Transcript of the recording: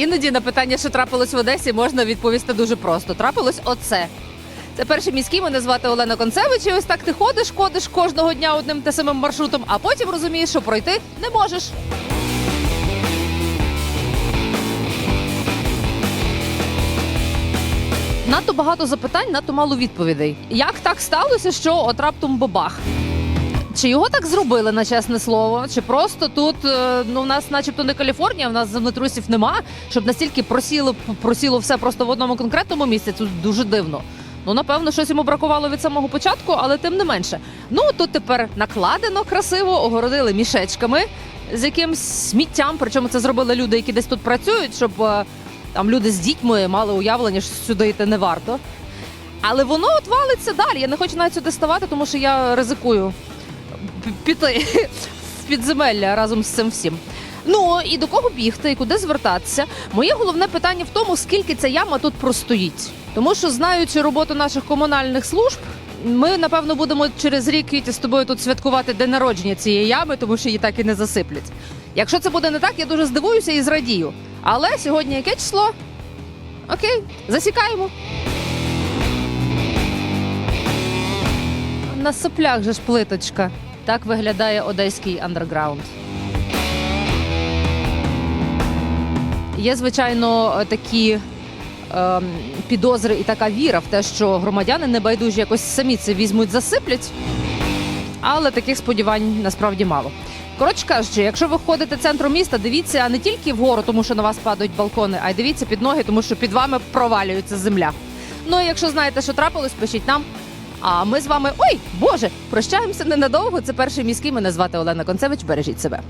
Іноді на питання, що трапилось в Одесі, можна відповісти дуже просто. Трапилось оце. Це перший міський, мене звати Олена Концевич. І ось так ти ходиш, ходиш кожного дня одним те самим маршрутом, а потім розумієш, що пройти не можеш. Надто багато запитань, надто мало відповідей. Як так сталося, що от раптом бабах? Чи його так зробили на чесне слово? Чи просто тут е, ну в нас, начебто, не Каліфорнія, в нас землетрусів нема, щоб настільки просіло просіло все просто в одному конкретному місці? Це дуже дивно. Ну, напевно, щось йому бракувало від самого початку, але тим не менше. Ну тут тепер накладено красиво, огородили мішечками з якимсь сміттям. Причому це зробили люди, які десь тут працюють, щоб е, там люди з дітьми мали уявлення, що сюди йти не варто. Але воно от валиться далі. Я не хочу навіть сюди ставати, тому що я ризикую піти в підземелля разом з цим всім. Ну і до кого бігти, і куди звертатися? Моє головне питання в тому, скільки ця яма тут простоїть. Тому що, знаючи роботу наших комунальних служб, ми напевно будемо через рік Віті, з тобою тут святкувати день народження цієї ями, тому що її так і не засиплять. Якщо це буде не так, я дуже здивуюся і зрадію. Але сьогодні яке число? Окей, засікаємо. На соплях же ж плиточка. Так виглядає одеський андерграунд. Є, звичайно, такі ем, підозри і така віра в те, що громадяни небайдужі якось самі це візьмуть, засиплять. Але таких сподівань насправді мало. Коротше кажучи, якщо ви ходите центром міста, дивіться не тільки вгору, тому що на вас падають балкони, а й дивіться під ноги, тому що під вами провалюється земля. Ну і якщо знаєте, що трапилось, пишіть нам. А ми з вами ой, Боже, прощаємося ненадовго. Це перший міський. Мене звати Олена Концевич. Бережіть себе.